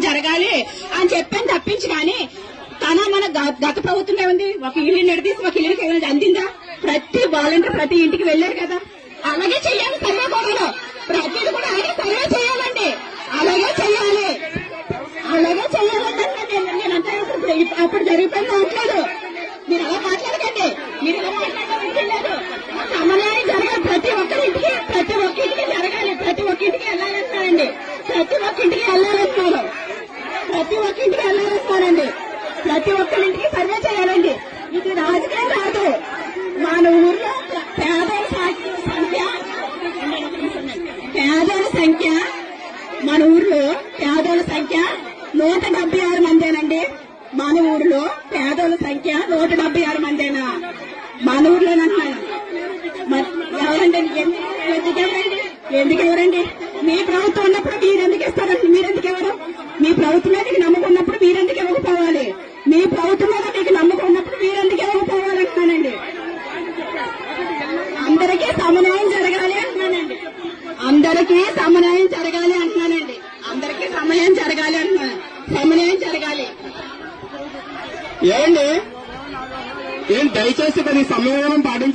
జరగాలి అని చెప్పని తప్పించి కానీ తన మన గ- గత ప్రభుత్వం ఏముంది? ఒక ఇల్లు నడిపేసి ఒక ఇల్లుకి ఏమైనా అందిందా? ప్రతి వాలంటీర్ ప్రతి ఇంటికి వెళ్ళారు కదా. అలాగే చెయ్యాలి సర్వే కూడా ప్రతిది కూడా అలాగే సర్వే చేయాలండి. అలాగే చెయ్యాలి అలాగే చేయాలంటే నేను నేనంతా అప్పుడు జరిగిపోయింది అవట్లేదు మీరు అలా మాట్లాడకండి. మీరు ఇలా మాట్లాడడం సమన్యాయం జరగాలి. ప్రతి ఒక్కరింటికి ప్రతి ఒక్క ఇంటికి జరగాలి. ప్రతి ఒక్కింటికి వెళ్ళాలంటారండి ప్రతి ఒక్కింటికి వెళ్ళాలంటున్నారు ప్రతి ఒక్కింటికి వెళ్ళాలంటున్నారండి ప్రతి ఒక్కరింటికి సర్వే చేయాలండి. ఇది రాజకీయం కాదు. మన ఊర్లో పేదల సంఖ్య పేదల సంఖ్య మన ఊర్లో పేదల సంఖ్య నూట డెబ్బై ఆరు మందేనండి. మన ఊర్లో పేదల సంఖ్య నూట డెబ్బై ఆరు మందేనా? మన ఊర్లోనన్నా. ఎవరండి? ఎందుకు ఎందుకు ఎవరండి? మీ ప్రభుత్వం ఉన్నప్పుడు మీరు ఎందుకు ఇస్తారండి? మీరు ఎందుకు ఎవరు? మీ ప్రభుత్వం మీద నమ్మకం ఉన్నప్పుడు మీరు ఎందుకు ఇవ్వకపోవాలి మీ ప్రభుత్వం మీద మీకు నమ్మకం ఉన్నప్పుడు మీరు ఎందుకు ఇవ్వకపోవాలి అంటున్నానండి. అందరికీ సమన్వయం జరగాలి అంటున్నానండి. అందరికీ సమన్వయం జరగాలి అంటున్నానండి. అందరికీ సమయం జరగాలి అంటున్నాను. సమన్వయం జరగాలి. ఏమండి? ఏం దయచేసి మరి సంయమనం పాటించారు